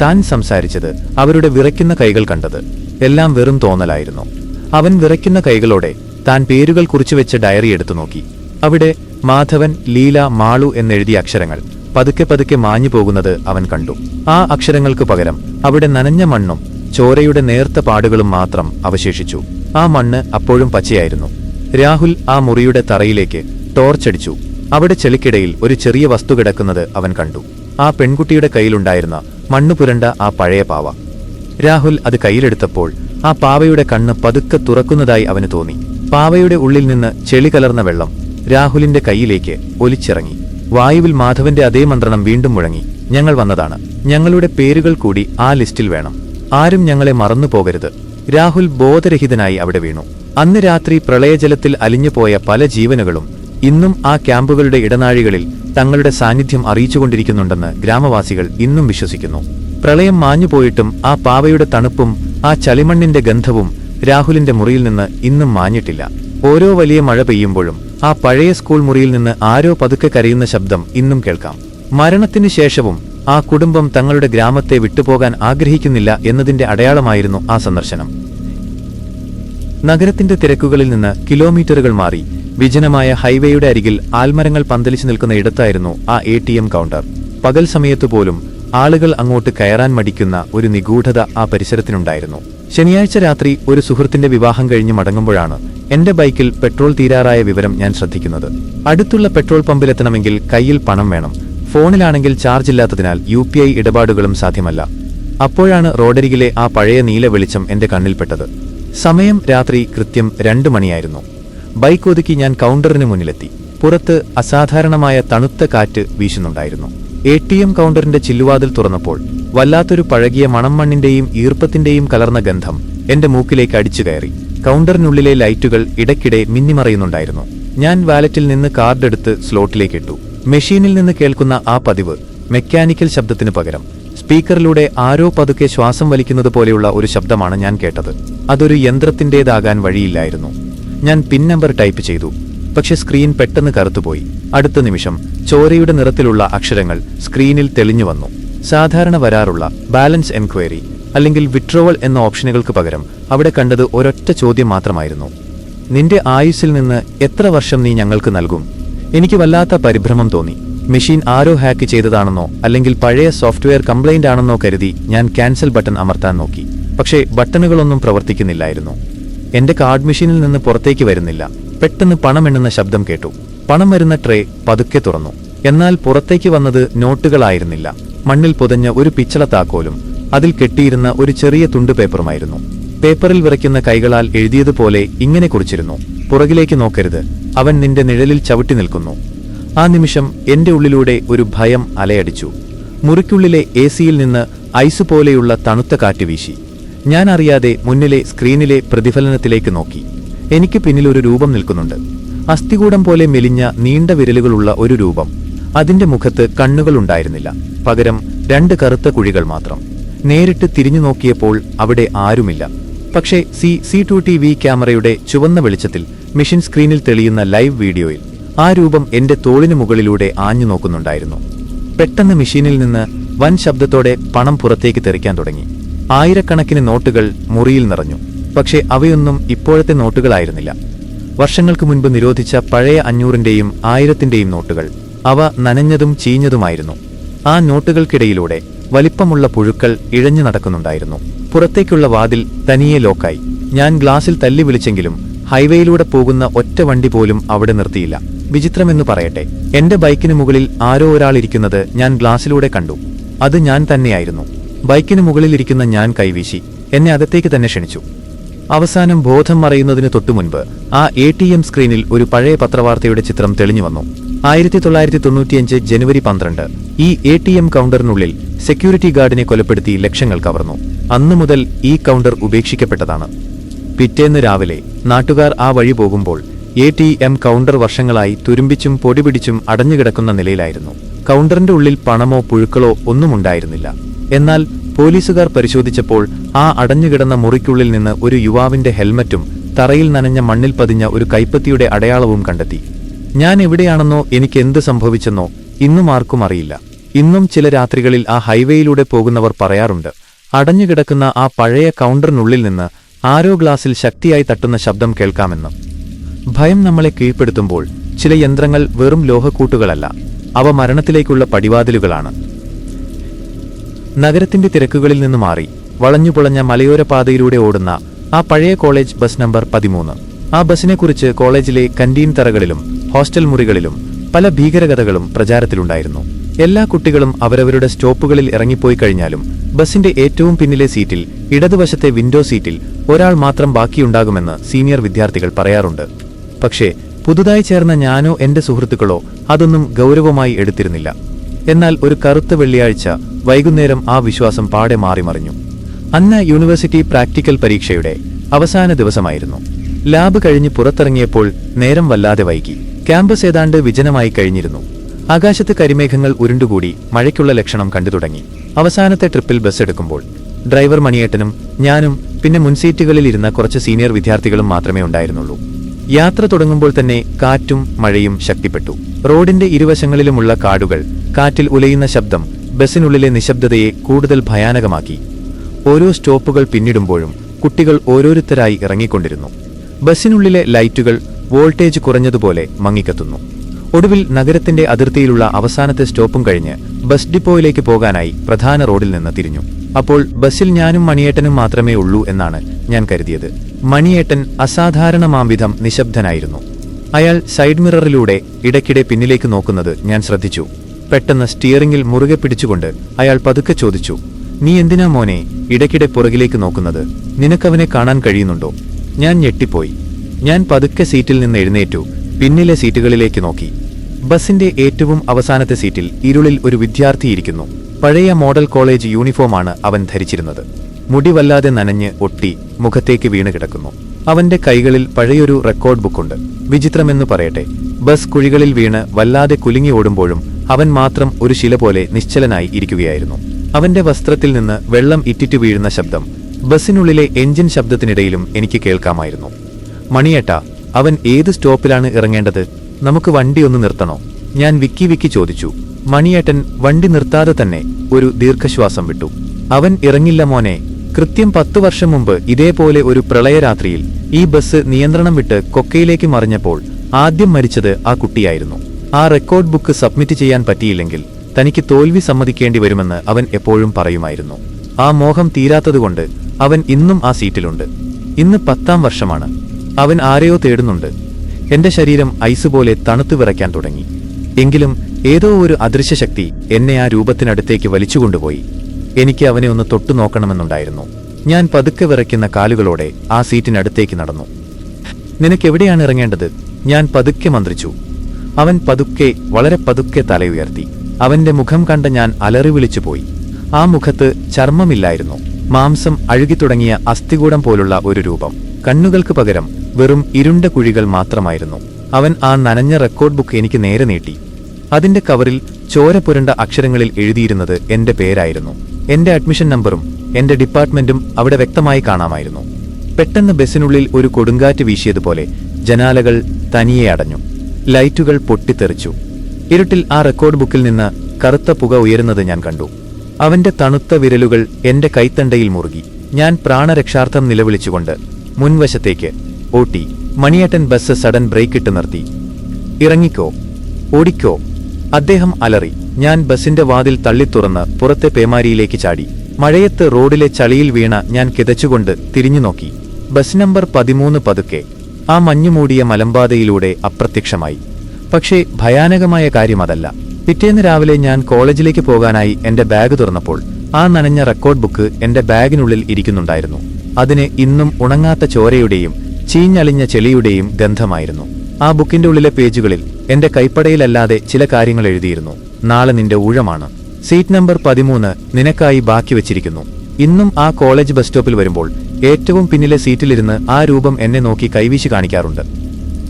താൻ സംസാരിച്ചത് അവരുടെ വിറയ്ക്കുന്ന കൈകൾ കണ്ടത്. എല്ലാം വെറും തോന്നലായിരുന്നു. അവൻ വിറയ്ക്കുന്ന കൈകളോടെ താൻ പേരുകൾ കുറിച്ചു വെച്ച ഡയറി എടുത്തു നോക്കി. അവിടെ മാധവൻ ലീല മാളു എന്നെഴുതിയ അക്ഷരങ്ങൾ പതുക്കെ പതുക്കെ മാഞ്ഞു പോകുന്നത് അവൻ കണ്ടു. ആ അക്ഷരങ്ങൾക്ക് പകരം അവിടെ നനഞ്ഞ മണ്ണും ചോരയുടെ നേർത്ത പാടുകളും മാത്രം അവശേഷിച്ചു. ആ മണ്ണ് അപ്പോഴും പച്ചയായിരുന്നു. രാഹുൽ ആ മുറിയുടെ തറയിലേക്ക് ടോർച്ചടിച്ചു അവിടെ ചെളിക്കിടയിൽ ഒരു ചെറിയ വസ്തു കിടക്കുന്നത് അവൻ കണ്ടു. ആ പെൺകുട്ടിയുടെ കയ്യിലുണ്ടായിരുന്ന മണ്ണുപുരണ്ട ആ പഴയ പാവ. രാഹുൽ അത് കയ്യിലെടുത്തപ്പോൾ ആ പാവയുടെ കണ്ണ് പതുക്കെ തുറക്കുന്നതായി അവന് തോന്നി. പാവയുടെ ഉള്ളിൽ നിന്ന് ചെളി കലർന്ന വെള്ളം രാഹുലിന്റെ കൈയിലേക്ക് ഒലിച്ചിറങ്ങി. വായുവിൽ മാധവന്റെ അതേ മന്ത്രണം വീണ്ടും മുഴങ്ങി. ഞങ്ങൾ വന്നതാണ്. ഞങ്ങളുടെ പേരുകൾ കൂടി ആ ലിസ്റ്റിൽ വേണം. ആരും ഞങ്ങളെ മറന്നു പോകരുത് രാഹുൽ ബോധരഹിതനായി അവിടെ വീണു. അന്ന് രാത്രി പ്രളയജലത്തിൽ അലിഞ്ഞുപോയ പല ജീവനുകളും ഇന്നും ആ ക്യാമ്പുകളുടെ ഇടനാഴികളിൽ തങ്ങളുടെ സാന്നിധ്യം അറിയിച്ചുകൊണ്ടിരിക്കുന്നുണ്ടെന്ന് ഗ്രാമവാസികൾ ഇന്നും വിശ്വസിക്കുന്നു. പ്രളയം മാഞ്ഞുപോയിട്ടും ആ പാവയുടെ തണുപ്പും ആ ചളിമണ്ണിന്റെ ഗന്ധവും രാഹുലിന്റെ മുറിയിൽ നിന്ന് ഇന്നും മാഞ്ഞിട്ടില്ല. ഓരോ വലിയ മഴ പെയ്യുമ്പോഴും ആ പഴയ സ്കൂൾ മുറിയിൽ നിന്ന് ആരോ പതുക്കെ കരയുന്ന ശബ്ദം ഇന്നും കേൾക്കാം. മരണത്തിനു ശേഷവും ആ കുടുംബം തങ്ങളുടെ ഗ്രാമത്തെ വിട്ടുപോകാൻ ആഗ്രഹിക്കുന്നില്ല എന്നതിന്റെ അടയാളമായിരുന്നു ആ സന്ദർശനം. നഗരത്തിന്റെ തിരക്കുകളിൽ നിന്ന് കിലോമീറ്ററുകൾ മാറി വിജനമായ ഹൈവേയുടെ അരികിൽ ആൽമരങ്ങൾ പന്തലിച്ചു നിൽക്കുന്ന ഇടത്തായിരുന്നു ആ എ ടി എം കൗണ്ടർ. പകൽ സമയത്തു പോലും ആളുകൾ അങ്ങോട്ട് കയറാൻ മടിക്കുന്ന ഒരു നിഗൂഢത ആ പരിസരത്തിനുണ്ടായിരുന്നു. ശനിയാഴ്ച രാത്രി ഒരു സുഹൃത്തിന്റെ വിവാഹം കഴിഞ്ഞ് മടങ്ങുമ്പോഴാണ് എന്റെ ബൈക്കിൽ പെട്രോൾ തീരാറായ വിവരം ഞാൻ ശ്രദ്ധിക്കുന്നത്. അടുത്തുള്ള പെട്രോൾ പമ്പിലെത്തണമെങ്കിൽ കയ്യിൽ പണം വേണം. ഫോണിലാണെങ്കിൽ ചാർജ് ഇല്ലാത്തതിനാൽ യു ഇടപാടുകളും സാധ്യമല്ല. അപ്പോഴാണ് റോഡരികിലെ ആ പഴയ നീല വെളിച്ചം എന്റെ കണ്ണിൽപ്പെട്ടത് സമയം രാത്രി കൃത്യം രണ്ടു മണിയായിരുന്നു. ബൈക്ക് ഒതുക്കി ഞാൻ കൗണ്ടറിന് മുന്നിലെത്തി. പുറത്ത് അസാധാരണമായ തണുത്ത കാറ്റ് വീശുന്നുണ്ടായിരുന്നു. എ ടി എം കൗണ്ടറിന്റെ ചില്ലുവാതിൽ തുറന്നപ്പോൾ വല്ലാത്തൊരു പഴകിയ മണം മണ്ണിന്റെയും ഈർപ്പത്തിന്റെയും കലർന്ന ഗന്ധം എന്റെ മൂക്കിലേക്ക് അടിച്ചു കയറി. കൗണ്ടറിനുള്ളിലെ ലൈറ്റുകൾ ഇടയ്ക്കിടെ മിന്നിമറയുന്നുണ്ടായിരുന്നു. ഞാൻ വാലറ്റിൽ നിന്ന് കാർഡെടുത്ത് സ്ലോട്ടിലേക്കിട്ടു. മെഷീനിൽ നിന്ന് കേൾക്കുന്ന ആ പതിവ് മെക്കാനിക്കൽ ശബ്ദത്തിനു പകരം സ്പീക്കറിലൂടെ ആരോ പതുക്കെ ശ്വാസം വലിക്കുന്നത് പോലെയുള്ള ഒരു ശബ്ദമാണ് ഞാൻ കേട്ടത്. അതൊരു യന്ത്രത്തിന്റേതാകാൻ വഴിയില്ലായിരുന്നു. ഞാൻ പിൻ നമ്പർ ടൈപ്പ് ചെയ്തു. പക്ഷെ സ്ക്രീൻ പെട്ടെന്ന് കറുത്തുപോയി. അടുത്ത നിമിഷം ചോരയുടെ നിറത്തിലുള്ള അക്ഷരങ്ങൾ സ്ക്രീനിൽ തെളിഞ്ഞു വന്നു. സാധാരണ വരാറുള്ള ബാലൻസ് എൻക്വയറി അല്ലെങ്കിൽ വിട്രോവൽ എന്ന ഓപ്ഷനുകൾക്ക് പകരം അവിടെ കണ്ടത് ഒരൊറ്റ ചോദ്യം മാത്രമായിരുന്നു. നിന്റെ ആയുസ്സിൽ നിന്ന് എത്ര വർഷം നീ ഞങ്ങൾക്ക് നൽകും? എനിക്ക് വല്ലാത്ത പരിഭ്രമം തോന്നി. മെഷീൻ ആരോ ഹാക്ക് ചെയ്തതാണെന്നോ അല്ലെങ്കിൽ പഴയ സോഫ്റ്റ്വെയർ കംപ്ലൈന്റ് ആണെന്നോ കരുതി ഞാൻ ക്യാൻസൽ ബട്ടൺ അമർത്താൻ നോക്കി. പക്ഷേ ബട്ടണുകളൊന്നും പ്രവർത്തിക്കുന്നില്ലായിരുന്നു. എന്റെ കാർഡ് മെഷീനിൽ നിന്ന് പുറത്തേക്ക് വരുന്നില്ല. പെട്ടെന്ന് പണം എണ്ണുന്ന ശബ്ദം കേട്ടു. പണം വരുന്ന ട്രേ പതുക്കെ തുറന്നു. എന്നാൽ പുറത്തേക്ക് വന്നത് നോട്ടുകളായിരുന്നില്ല. മണ്ണിൽ പുതഞ്ഞ ഒരു പിച്ചള താക്കോലും അതിൽ കെട്ടിയിരുന്ന ഒരു ചെറിയ തുണ്ട് പേപ്പറുമായിരുന്നു. പേപ്പറിൽ വിറയ്ക്കുന്ന കൈകളാൽ എഴുതിയതുപോലെ ഇങ്ങനെ കുറിച്ചിരുന്നു. പുറകിലേക്ക് നോക്കരുത്. അവൻ നിന്റെ നിഴലിൽ ചവിട്ടി നിൽക്കുന്നു. ആ നിമിഷം എന്റെ ഉള്ളിലൂടെ ഒരു ഭയം അലയടിച്ചു. മുറിക്കുള്ളിലെ എ സിയിൽ നിന്ന് ഐസ് പോലെയുള്ള തണുത്ത കാറ്റ് വീശി. ഞാൻ അറിയാതെ മുന്നിലെ സ്ക്രീനിലെ പ്രതിഫലനത്തിലേക്ക് നോക്കി. എനിക്ക് പിന്നിലൊരു രൂപം നിൽക്കുന്നുണ്ട്. അസ്ഥികൂടം പോലെ മെലിഞ്ഞ നീണ്ട വിരലുകളുള്ള ഒരു രൂപം. അതിന്റെ മുഖത്ത് കണ്ണുകളുണ്ടായിരുന്നില്ല പകരം രണ്ട് കറുത്ത കുഴികൾ മാത്രം. നേരിട്ട് തിരിഞ്ഞു നോക്കിയപ്പോൾ അവിടെ ആരുമില്ല. പക്ഷേ C C two T V ക്യാമറയുടെ ചുവന്ന വെളിച്ചത്തിൽ മെഷീൻ സ്ക്രീനിൽ തെളിയുന്ന ലൈവ് വീഡിയോയിൽ ആ രൂപം എന്റെ തോളിനു മുകളിലൂടെ ആഞ്ഞു നോക്കുന്നുണ്ടായിരുന്നു. പെട്ടെന്ന് മെഷീനിൽ നിന്ന് വൻ ശബ്ദത്തോടെ പണം പുറത്തേക്ക് തെറിക്കാൻ തുടങ്ങി. ആയിരക്കണക്കിന് നോട്ടുകൾ മുറിയിൽ നിറഞ്ഞു. പക്ഷേ അവയൊന്നും ഇപ്പോഴത്തെ നോട്ടുകളായിരുന്നില്ല. വർഷങ്ങൾക്ക് മുൻപ് നിരോധിച്ച പഴയ അഞ്ഞൂറിന്റെയും ആയിരത്തിന്റെയും നോട്ടുകൾ അവ നനഞ്ഞതും ചീഞ്ഞതുമായിരുന്നു. ആ നോട്ടുകൾക്കിടയിലൂടെ വലിപ്പമുള്ള പുഴുക്കൾ ഇഴഞ്ഞു നടക്കുന്നുണ്ടായിരുന്നു. പുറത്തേക്കുള്ള വാതിൽ തനിയെ ലോക്കായി. ഞാൻ ഗ്ലാസിൽ തല്ലി വിളിച്ചെങ്കിലും ഹൈവേയിലൂടെ പോകുന്ന ഒറ്റ വണ്ടി പോലും അവിടെ നിർത്തിയില്ല. വിചിത്രമെന്ന് പറയട്ടെ. എന്റെ ബൈക്കിന് മുകളിൽ ആരോ ഒരാൾ ഇരിക്കുന്നത് ഞാൻ ഗ്ലാസിലൂടെ കണ്ടു. അത് ഞാൻ തന്നെയായിരുന്നു. ബൈക്കിന് മുകളിലിരിക്കുന്ന ഞാൻ കൈവീശി. എന്നെ അകത്തേക്ക് തന്നെ ക്ഷണിച്ചു. അവസാനം ബോധം മറയുന്നതിന് തൊട്ടുമുൻപ് ആ എ ടി എം സ്ക്രീനിൽ ഒരു പഴയ പത്രവാർത്തയുടെ ചിത്രം തെളിഞ്ഞു വന്നു. ആയിരത്തി തൊള്ളായിരത്തി തൊണ്ണൂറ്റിയഞ്ച് ജനുവരി പന്ത്രണ്ട് ഈ എ ടി എം കൗണ്ടറിനുള്ളിൽ സെക്യൂരിറ്റി ഗാർഡിനെ കൊലപ്പെടുത്തി ലക്ഷങ്ങൾ കവർന്നു. അന്നു മുതൽ ഈ കൗണ്ടർ ഉപേക്ഷിക്കപ്പെട്ടതാണ്. പിറ്റേന്ന് രാവിലെ നാട്ടുകാർ ആ വഴി പോകുമ്പോൾ എ ടി എം കൗണ്ടർ വർഷങ്ങളായി തുരുമ്പിച്ചും പൊടിപിടിച്ചും അടഞ്ഞുകിടക്കുന്ന നിലയിലായിരുന്നു. കൗണ്ടറിന്റെ ഉള്ളിൽ പണമോ പുഴുക്കളോ ഒന്നും ഉണ്ടായിരുന്നില്ല എന്നാൽ പോലീസുകാർ പരിശോധിച്ചപ്പോൾ ആ അടഞ്ഞുകിടന്ന മുറിക്കുള്ളിൽ നിന്ന് ഒരു യുവാവിന്റെ ഹെൽമറ്റും തറയിൽ നനഞ്ഞ മണ്ണിൽ പതിഞ്ഞ ഒരു കൈപ്പത്തിയുടെ അടയാളവും കണ്ടെത്തി. ഞാൻ എവിടെയാണെന്നോ എനിക്ക് എന്ത് സംഭവിച്ചെന്നോ ഇന്നും ആർക്കും അറിയില്ല. ഇന്നും ചില രാത്രികളിൽ ആ ഹൈവേയിലൂടെ പോകുന്നവർ പറയാറുണ്ട്. അടഞ്ഞുകിടക്കുന്ന ആ പഴയ കൗണ്ടറിനുള്ളിൽ നിന്ന് ആരോ ഗ്ലാസിൽ ശക്തിയായി തട്ടുന്ന ശബ്ദം കേൾക്കാമെന്ന്. ഭയം നമ്മളെ കീഴ്പ്പെടുത്തുമ്പോൾ ചില യന്ത്രങ്ങൾ വെറും ലോഹക്കൂട്ടുകളല്ല അവ മരണത്തിലേക്കുള്ള പടിവാതിലുകളാണ്. നഗരത്തിന്റെ തിരക്കുകളിൽ നിന്ന് മാറി വളഞ്ഞുപുളഞ്ഞ മലയോര പാതയിലൂടെ ഓടുന്ന ആ പഴയ കോളേജ് ബസ് നമ്പർ പതിമൂന്ന്. ആ ബസ്സിനെക്കുറിച്ച് കോളേജിലെ കന്റീൻ തറകളിലും ഹോസ്റ്റൽ മുറികളിലും പല ഭീകരകഥകളും പ്രചാരത്തിലുണ്ടായിരുന്നു. എല്ലാ കുട്ടികളും അവരവരുടെ സ്റ്റോപ്പുകളിൽ ഇറങ്ങിപ്പോയി കഴിഞ്ഞാലും ബസിന്റെ ഏറ്റവും പിന്നിലെ സീറ്റിൽ ഇടതുവശത്തെ വിൻഡോ സീറ്റിൽ ഒരാൾ മാത്രം ബാക്കിയുണ്ടാകുമെന്ന് സീനിയർ വിദ്യാർത്ഥികൾ പറയാറുണ്ട്. പക്ഷേ പുതുതായി ചേർന്ന ഞാനോ എന്റെ സുഹൃത്തുക്കളോ അതൊന്നും ഗൗരവമായി എടുത്തിരുന്നില്ല. എന്നാൽ ഒരു കറുത്ത വെള്ളിയാഴ്ച വൈകുന്നേരം ആ വിശ്വാസം പാടെ മാറിമറിഞ്ഞു അന്ന യൂണിവേഴ്സിറ്റി പ്രാക്ടിക്കൽ പരീക്ഷയുടെ അവസാന ദിവസമായിരുന്നു. ലാബ് കഴിഞ്ഞ് പുറത്തിറങ്ങിയപ്പോൾ നേരം വല്ലാതെ വൈകി. ക്യാമ്പസ് ഏതാണ്ട് വിജനമായി കഴിഞ്ഞിരുന്നു. ആകാശത്ത് കരിമേഘങ്ങൾ ഉരുണ്ടുകൂടി മഴയ്ക്കുള്ള ലക്ഷണം കണ്ടു തുടങ്ങി. അവസാനത്തെ ട്രിപ്പിൽ ബസ് എടുക്കുമ്പോൾ ഡ്രൈവർ മണിയേട്ടനും ഞാനും പിന്നെ മുൻസീറ്റുകളിൽ ഇരുന്ന കുറച്ച് സീനിയർ വിദ്യാർത്ഥികളും മാത്രമേ ഉണ്ടായിരുന്നുള്ളൂ. യാത്ര തുടങ്ങുമ്പോൾ തന്നെ കാറ്റും മഴയും ശക്തിപ്പെട്ടു. റോഡിന്റെ ഇരുവശങ്ങളിലുമുള്ള കാടുകൾ കാറ്റിൽ ഉലയുന്ന ശബ്ദം ബസ്സിനുള്ളിലെ നിശബ്ദതയെ കൂടുതൽ ഭയാനകമാക്കി. ഓരോ സ്റ്റോപ്പുകൾ പിന്നിടുമ്പോഴും കുട്ടികൾ ഓരോരുത്തരായി ഇറങ്ങിക്കൊണ്ടിരുന്നു. ബസ്സിനുള്ളിലെ ലൈറ്റുകൾ വോൾട്ടേജ് കുറഞ്ഞതുപോലെ മങ്ങിക്കത്തുന്നു. ഒടുവിൽ നഗരത്തിന്റെ അതിർത്തിയിലുള്ള അവസാനത്തെ സ്റ്റോപ്പും കഴിഞ്ഞ് ബസ് ഡിപ്പോയിലേക്ക് പോകാനായി പ്രധാന റോഡിൽ നിന്ന് തിരിഞ്ഞു. അപ്പോൾ ബസ്സിൽ ഞാനും മണിയേട്ടനും മാത്രമേ ഉള്ളൂ എന്നാണ് ഞാൻ കരുതിയത്. മണിയേട്ടൻ അസാധാരണമാംവിധം നിശബ്ദനായിരുന്നു. അയാൾ സൈഡ് മിററിലൂടെ ഇടയ്ക്കിടെ പിന്നിലേക്ക് നോക്കുന്നത് ഞാൻ ശ്രദ്ധിച്ചു. പെട്ടെന്ന് സ്റ്റിയറിംഗിൽ മുറുകെ പിടിച്ചുകൊണ്ട് അയാൾ പതുക്കെ ചോദിച്ചു നീ എന്തിനാ മോനെ ഇടയ്ക്കിടെ പുറകിലേക്ക് നോക്കുന്നത്? നിനക്കവനെ കാണാൻ കഴിയുന്നുണ്ടോ? ഞാൻ ഞെട്ടിപ്പോയി. ഞാൻ പതുക്കെ സീറ്റിൽ നിന്ന് എഴുന്നേറ്റു പിന്നിലെ സീറ്റുകളിലേക്ക് നോക്കി. ബസിന്റെ ഏറ്റവും അവസാനത്തെ സീറ്റിൽ ഇരുളിൽ ഒരു വിദ്യാർത്ഥിയിരിക്കുന്നു പഴയ മോഡൽ കോളേജ് യൂണിഫോമാണ് അവൻ ധരിച്ചിരുന്നത്. മുടി വല്ലാതെ നനഞ്ഞ് ഒട്ടി മുഖത്തേക്ക് വീണ് കിടക്കുന്നു. അവന്റെ കൈകളിൽ പഴയൊരു റെക്കോർഡ് ബുക്കുണ്ട്. വിചിത്രമെന്ന് പറയട്ടെ. ബസ് കുഴികളിൽ വീണ് വല്ലാതെ കുലുങ്ങി ഓടുമ്പോഴും അവൻ മാത്രം ഒരു ശില പോലെ നിശ്ചലനായി ഇരിക്കുകയായിരുന്നു. അവന്റെ വസ്ത്രത്തിൽ നിന്ന് വെള്ളം ഇറ്റിറ്റു വീഴുന്ന ശബ്ദം ബസ്സിനുള്ളിലെ എഞ്ചിൻ ശബ്ദത്തിനിടയിലും എനിക്ക് കേൾക്കാമായിരുന്നു. മണിയേട്ട അവൻ ഏത് സ്റ്റോപ്പിലാണ് ഇറങ്ങേണ്ടത്? നമുക്ക് വണ്ടി ഒന്ന് നിർത്തണോ? ഞാൻ വിക്കി വിക്കി ചോദിച്ചു. മണിയേട്ടൻ വണ്ടി നിർത്താതെ തന്നെ ഒരു ദീർഘശ്വാസം വിട്ടു. അവൻ ഇറങ്ങില്ല മോനെ കൃത്യം പത്തു വർഷം മുമ്പ് ഇതേപോലെ ഒരു പ്രളയരാത്രിയിൽ ഈ ബസ് നിയന്ത്രണം വിട്ട് കൊക്കയിലേക്ക് മറിഞ്ഞപ്പോൾ ആദ്യം മരിച്ചത് ആ കുട്ടിയായിരുന്നു. ആ റെക്കോർഡ് ബുക്ക് സബ്മിറ്റ് ചെയ്യാൻ പറ്റിയില്ലെങ്കിൽ തനിക്ക് തോൽവി സമ്മതിക്കേണ്ടി വരുമെന്ന് അവൻ എപ്പോഴും പറയുമായിരുന്നു. ആ മോഹം തീരാത്തതുകൊണ്ട് അവൻ ഇന്നും ആ സീറ്റിലുണ്ട്. ഇന്ന് പത്താം വർഷമാണ്. അവൻ ആരെയോ തേടുന്നുണ്ട്. എന്റെ ശരീരം ഐസ് പോലെ തണുത്തു വിറയ്ക്കാൻ തുടങ്ങി. എങ്കിലും ഏതോ ഒരു അദൃശ്യശക്തി എന്നെ ആ രൂപത്തിനടുത്തേക്ക് വലിച്ചുകൊണ്ടുപോയി. എനിക്ക് അവനെ ഒന്ന് തൊട്ടു നോക്കണമെന്നുണ്ടായിരുന്നു. ഞാൻ പതുക്കെ വിറയ്ക്കുന്ന കാലുകളോടെ ആ സീറ്റിനടുത്തേക്ക് നടന്നു. നിനക്കെവിടെയാണ് ഇറങ്ങേണ്ടത്? ഞാൻ പതുക്കെ മന്ത്രിച്ചു. അവൻ പതുക്കെ വളരെ പതുക്കെ തലയുയർത്തി അവന്റെ മുഖം കണ്ട ഞാൻ അലറി വിളിച്ചുപോയി. ആ മുഖത്ത് ചർമ്മമില്ലായിരുന്നു. മാംസം അഴുകിത്തുടങ്ങിയ അസ്ഥികൂടം പോലുള്ള ഒരു രൂപം. കണ്ണുകൾക്ക് പകരം വെറും ഇരുണ്ട കുഴികൾ മാത്രമായിരുന്നു. അവൻ ആ നനഞ്ഞ റെക്കോർഡ് ബുക്ക് എനിക്ക് നേരെ നീട്ടി. അതിന്റെ കവറിൽ ചോര പുരണ്ട അക്ഷരങ്ങളിൽ എഴുതിയിരുന്നത് എന്റെ പേരായിരുന്നു. എന്റെ അഡ്മിഷൻ നമ്പറും എന്റെ ഡിപ്പാർട്ട്മെന്റും അവിടെ വ്യക്തമായി കാണാമായിരുന്നു. പെട്ടെന്ന് ബസ്സിനുള്ളിൽ ഒരു കൊടുങ്കാറ്റ് വീശിയതുപോലെ ജനാലകൾ തനിയെ അടഞ്ഞു. ലൈറ്റുകൾ പൊട്ടിത്തെറിച്ചു. ഇരുട്ടിൽ ആ റെക്കോർഡ് ബുക്കിൽ നിന്ന് കറുത്ത പുക ഉയരുന്നത് ഞാൻ കണ്ടു. അവന്റെ തണുത്ത വിരലുകൾ എന്റെ കൈത്തണ്ടയിൽ മുറുകി. ഞാൻ പ്രാണരക്ഷാർത്ഥം നിലവിളിച്ചുകൊണ്ട് മുൻവശത്തേക്ക് ഓട്ടി. മണിയേട്ടൻ ബസ് സഡൻ ബ്രേക്കിട്ട് നിർത്തി. ഇറങ്ങിക്കോ? ഓടിക്കോ? അദ്ദേഹം അലറി ഞാൻ ബസിന്റെ വാതിൽ തള്ളിത്തുറന്ന് പുറത്തെ പേമാരിയിലേക്ക് ചാടി. മഴയത്ത് റോഡിലെ ചളിയിൽ വീണ ഞാൻ കിതച്ചുകൊണ്ട് തിരിഞ്ഞു നോക്കി. ബസ് നമ്പർ പതിമൂന്ന് പതുക്കെ. ആ മഞ്ഞുമൂടിയ മലമ്പാതയിലൂടെ അപ്രത്യക്ഷമായി. പക്ഷേ ഭയാനകമായ കാര്യമതല്ല. പിറ്റേന്ന് രാവിലെ ഞാൻ കോളേജിലേക്ക് പോകാനായി എന്റെ ബാഗ് തുറന്നപ്പോൾ ആ നനഞ്ഞ റെക്കോർഡ് ബുക്ക് എന്റെ ബാഗിനുള്ളിൽ ഇരിക്കുന്നുണ്ടായിരുന്നു. അതിന് ഇന്നും ഉണങ്ങാത്ത ചോരയുടെയും ചീഞ്ഞളിഞ്ഞ ചെളിയുടെയും ഗന്ധമായിരുന്നു. ആ ബുക്കിന്റെ ഉള്ളിലെ പേജുകളിൽ എന്റെ കൈപ്പടയിലല്ലാതെ ചില കാര്യങ്ങൾ എഴുതിയിരുന്നു. നാളെ നിന്റെ ഊഴമാണ്. സീറ്റ് നമ്പർ പതിമൂന്ന് നിനക്കായി ബാക്കി വെച്ചിരിക്കുന്നു. ഇന്നും ആ കോളേജ് ബസ് സ്റ്റോപ്പിൽ വരുമ്പോൾ ഏറ്റവും പിന്നിലെ സീറ്റിലിരുന്ന് ആ രൂപം എന്നെ നോക്കി കൈവീശി കാണിക്കാറുണ്ട്.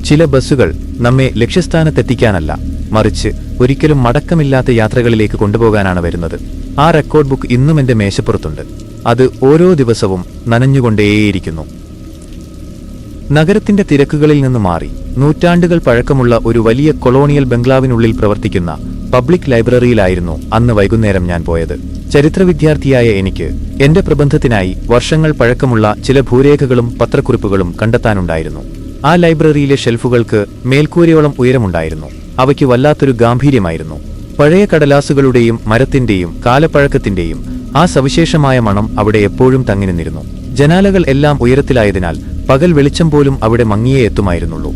ചില ബസ്സുകൾ നമ്മെ ലക്ഷ്യസ്ഥാനത്തെത്തിക്കാനല്ല മറിച്ച് ഒരിക്കലും മടക്കമില്ലാത്ത യാത്രകളിലേക്ക് കൊണ്ടുപോകാനാണ് വരുന്നത്. ആ റെക്കോർഡ് ബുക്ക് ഇന്നും എന്റെ മേശപ്പുറത്തുണ്ട്. അത് ഓരോ ദിവസവും നനഞ്ഞുകൊണ്ടേയിരിക്കുന്നു. നഗരത്തിന്റെ തിരക്കുകളിൽ നിന്ന് മാറി നൂറ്റാണ്ടുകൾ പഴക്കമുള്ള ഒരു വലിയ കൊളോണിയൽ ബംഗ്ലാവിനുള്ളിൽ പ്രവർത്തിക്കുന്ന പബ്ലിക് ലൈബ്രറിയിലായിരുന്നു അന്ന് വൈകുന്നേരം ഞാൻ പോയത്. ചരിത്ര വിദ്യാർത്ഥിയായ എനിക്ക് എന്റെ പ്രബന്ധത്തിനായി വർഷങ്ങൾ പഴക്കമുള്ള ചില ഭൂരേഖകളും പത്രക്കുറിപ്പുകളും കണ്ടെത്താനുണ്ടായിരുന്നു. ആ ലൈബ്രറിയിലെ ഷെൽഫുകൾക്ക് മേൽക്കൂരയോളം ഉയരമുണ്ടായിരുന്നു. അവയ്ക്ക് വല്ലാത്തൊരു ഗാംഭീര്യമായിരുന്നു. പഴയ കടലാസുകളുടെയും മരത്തിന്റെയും കാലപ്പഴക്കത്തിന്റെയും ആ സവിശേഷമായ മണം അവിടെ എപ്പോഴും തങ്ങി നിന്നിരുന്നു. ജനാലകൾ എല്ലാം ഉയരത്തിലായതിനാൽ പകൽ വെളിച്ചം പോലും അവിടെ മങ്ങിയേ എത്തുമായിരുന്നുള്ളൂ.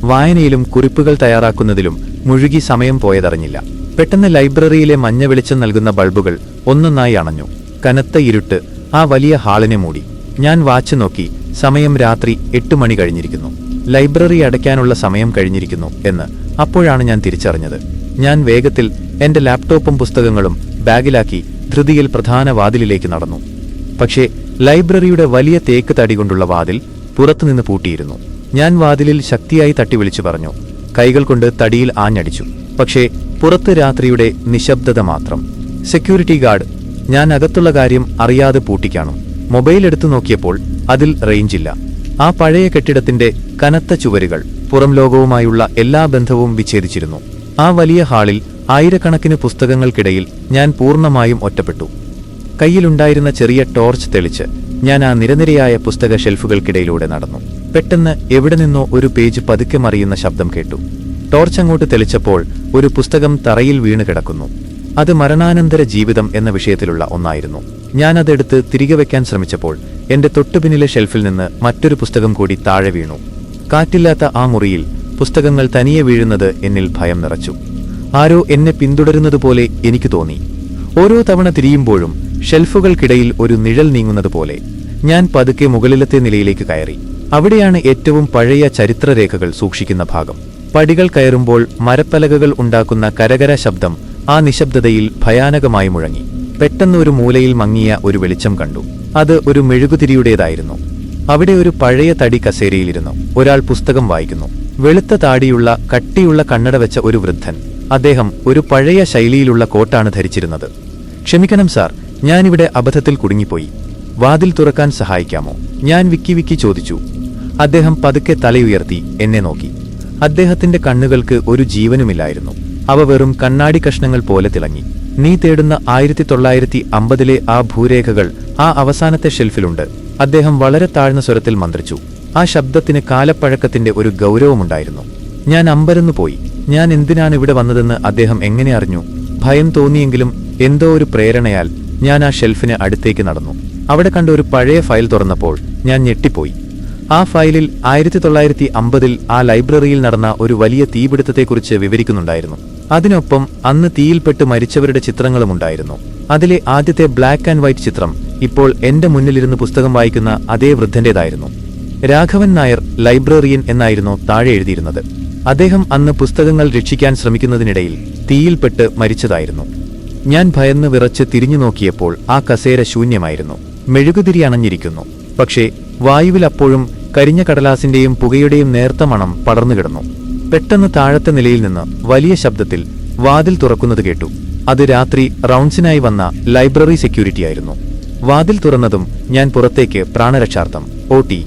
വായനയിലും കുറിപ്പുകൾ തയ്യാറാക്കുന്നതിലും മുഴുകി സമയം പോയതറിഞ്ഞില്ല. പെട്ടെന്ന് ലൈബ്രറിയിലെ മഞ്ഞ വെളിച്ചം നൽകുന്ന ബൾബുകൾ ഒന്നൊന്നായി അണഞ്ഞു. കനത്ത ഇരുട്ട് ആ വലിയ ഹാളിനെ മൂടി. ഞാൻ വാച്ച് നോക്കി. സമയം രാത്രി എട്ട് മണി കഴിഞ്ഞിരിക്കുന്നു. ലൈബ്രറി അടയ്ക്കാനുള്ള സമയം കഴിഞ്ഞിരിക്കുന്നു എന്ന് അപ്പോഴാണ് ഞാൻ തിരിച്ചറിഞ്ഞത്. ഞാൻ വേഗത്തിൽ എന്റെ ലാപ്ടോപ്പും പുസ്തകങ്ങളും ബാഗിലാക്കി ധൃതിയിൽ പ്രധാന വാതിലിലേക്ക് നടന്നു. പക്ഷേ ലൈബ്രറിയുടെ വലിയ തേക്ക് തടി കൊണ്ടുള്ള വാതിൽ പുറത്തുനിന്ന് പൂട്ടിയിരുന്നു. ഞാൻ വാതിലിൽ ശക്തിയായി തട്ടി വിളിച്ചു പറഞ്ഞു. കൈകൾ കൊണ്ട് തടിയിൽ ആഞ്ഞടിച്ചു. പക്ഷേ പുറത്ത് രാത്രിയുടെ നിശബ്ദത മാത്രം. സെക്യൂരിറ്റി ഗാർഡ് ഞാൻ അകത്തുള്ള കാര്യം അറിയാതെ പൂട്ടിക്കാണു. മൊബൈൽ എടുത്തു നോക്കിയപ്പോൾ അതിൽ റേഞ്ചില്ല. ആ പഴയ കെട്ടിടത്തിന്റെ കനത്ത ചുവരുകൾ പുറം ലോകവുമായുള്ള എല്ലാ ബന്ധവും വിച്ഛേദിച്ചിരുന്നു. ആ വലിയ ഹാളിൽ ആയിരക്കണക്കിന് പുസ്തകങ്ങൾക്കിടയിൽ ഞാൻ പൂർണമായും ഒറ്റപ്പെട്ടു. കയ്യിലുണ്ടായിരുന്ന ചെറിയ ടോർച്ച് തെളിച്ച് ഞാൻ ആ നിരനിരയായ പുസ്തക ഷെൽഫുകൾക്കിടയിലൂടെ നടന്നു. പെട്ടെന്ന് എവിടെ നിന്നോ ഒരു പേജ് പതുക്കെ മറിയുന്ന ശബ്ദം കേട്ടു. ടോർച്ച് അങ്ങോട്ട് തെളിച്ചപ്പോൾ ഒരു പുസ്തകം തറയിൽ വീണ് കിടക്കുന്നു. അത് മരണാനന്തര ജീവിതം എന്ന വിഷയത്തിലുള്ള ഒന്നായിരുന്നു. ഞാനതെടുത്ത് തിരികെ വയ്ക്കാൻ ശ്രമിച്ചപ്പോൾ എന്റെ തൊട്ടുപിന്നിലെ ഷെൽഫിൽ നിന്ന് മറ്റൊരു പുസ്തകം കൂടി താഴെ വീണു. കാറ്റില്ലാത്ത ആ മുറിയിൽ പുസ്തകങ്ങൾ തനിയെ വീഴുന്നത് എന്നിൽ ഭയം നിറച്ചു. ആരോ എന്നെ പിന്തുടരുന്നതുപോലെ എനിക്ക് തോന്നി. ഓരോ തവണ തിരിയുമ്പോഴും ഷെൽഫുകൾക്കിടയിൽ ഒരു നിഴൽ നീങ്ങുന്നത് പോലെ ഞാൻ പതുക്കെ മുകളിലത്തെ നിലയിലേക്ക് കയറി. അവിടെയാണ് ഏറ്റവും പഴയ ചരിത്രരേഖകൾ സൂക്ഷിക്കുന്ന ഭാഗം. പടികൾ കയറുമ്പോൾ മരപ്പലകകൾ ഉണ്ടാക്കുന്ന കരകര ശബ്ദം ആ നിശബ്ദതയിൽ ഭയാനകമായി മുഴങ്ങി. പെട്ടെന്ന് ഒരു മൂലയിൽ മങ്ങിയ ഒരു വെളിച്ചം കണ്ടു. അത് ഒരു മെഴുകുതിരിയുടേതായിരുന്നു. അവിടെ ഒരു പഴയ തടി കസേരയിലിരുന്നു. ഒരാൾ പുസ്തകം വായിക്കുന്നു. വെളുത്ത താടിയുള്ള കട്ടിയുള്ള കണ്ണട വെച്ച ഒരു വൃദ്ധൻ. അദ്ദേഹം ഒരു പഴയ ശൈലിയിലുള്ള കോട്ടാണ് ധരിച്ചിരുന്നത്. ക്ഷമിക്കണം സാർ ഞാനിവിടെ അബദ്ധത്തിൽ കുടുങ്ങിപ്പോയി. വാതിൽ തുറക്കാൻ സഹായിക്കാമോ? ഞാൻ വിക്കി വിക്കി ചോദിച്ചു. അദ്ദേഹം പതുക്കെ തലയുയർത്തി എന്നെ നോക്കി. അദ്ദേഹത്തിന്റെ കണ്ണുകൾക്ക് ഒരു ജീവനുമില്ലായിരുന്നു. അവ വെറും കണ്ണാടി കഷ്ണങ്ങൾ പോലെ തിളങ്ങി. നീ തേടുന്ന ആയിരത്തി തൊള്ളായിരത്തി അമ്പതിലെ ആ ഭൂരേഖകൾ ആ അവസാനത്തെ ഷെൽഫിലുണ്ട്. അദ്ദേഹം വളരെ താഴ്ന്ന സ്വരത്തിൽ മന്ത്രിച്ചു. ആ ശബ്ദത്തിന് കാലപ്പഴക്കത്തിന്റെ ഒരു ഗൗരവമുണ്ടായിരുന്നു. ഞാൻ അമ്പരന്നു പോയി. ഞാൻ എന്തിനാണ് ഇവിടെ വന്നതെന്ന് അദ്ദേഹം എങ്ങനെ അറിഞ്ഞു? ഭയം തോന്നിയെങ്കിലും എന്തോ ഒരു പ്രേരണയാൽ ഞാൻ ആ ഷെൽഫിന് അടുത്തേക്ക് നടന്നു. അവിടെ കണ്ട ഒരു പഴയ ഫയൽ തുറന്നപ്പോൾ ഞാൻ ഞെട്ടിപ്പോയി. ആ ഫയലിൽ ആയിരത്തി തൊള്ളായിരത്തി അമ്പതിൽ ആ ലൈബ്രറിയിൽ നടന്ന ഒരു വലിയ തീപിടുത്തത്തെക്കുറിച്ച് വിവരിക്കുന്നുണ്ടായിരുന്നു. അതിനൊപ്പം അന്ന് തീയിൽപ്പെട്ട് മരിച്ചവരുടെ ചിത്രങ്ങളും ഉണ്ടായിരുന്നു. അതിലെ ആദ്യത്തെ ബ്ലാക്ക് ആൻഡ് വൈറ്റ് ചിത്രം ഇപ്പോൾ എന്റെ മുന്നിലിരുന്ന് പുസ്തകം വായിക്കുന്ന അതേ വൃദ്ധന്റേതായിരുന്നു. രാഘവൻ നായർ ലൈബ്രറിയൻ എന്നായിരുന്നു താഴെ എഴുതിയിരുന്നത്. അദ്ദേഹം അന്ന് പുസ്തകങ്ങൾ രക്ഷിക്കാൻ ശ്രമിക്കുന്നതിനിടയിൽ തീയിൽപ്പെട്ട് മരിച്ചതായിരുന്നു. ഞാൻ ഭയന്ന് വിറച്ച് തിരിഞ്ഞു നോക്കിയപ്പോൾ ആ കസേര ശൂന്യമായിരുന്നു. മെഴുകുതിരി അണഞ്ഞിരിക്കുന്നു. പക്ഷേ വായുവിൽ അപ്പോഴും കരിഞ്ഞ കടലാസിന്റെയും പുകയുടെയും നേർത്ത മണം പടർന്നുകിടന്നു. പെട്ടെന്ന് താഴത്തെ നിലയിൽ നിന്ന് വലിയ ശബ്ദത്തിൽ വാതിൽ തുറക്കുന്നത് കേട്ടു. അത് രാത്രി റൗണ്ട്സിനായി വന്ന ലൈബ്രറി സെക്യൂരിറ്റി ആയിരുന്നു വാതിൽ തുറന്നതും ഞാൻ പുറത്തേക്ക് പ്രാണരക്ഷാർത്ഥം ഓട്ടി.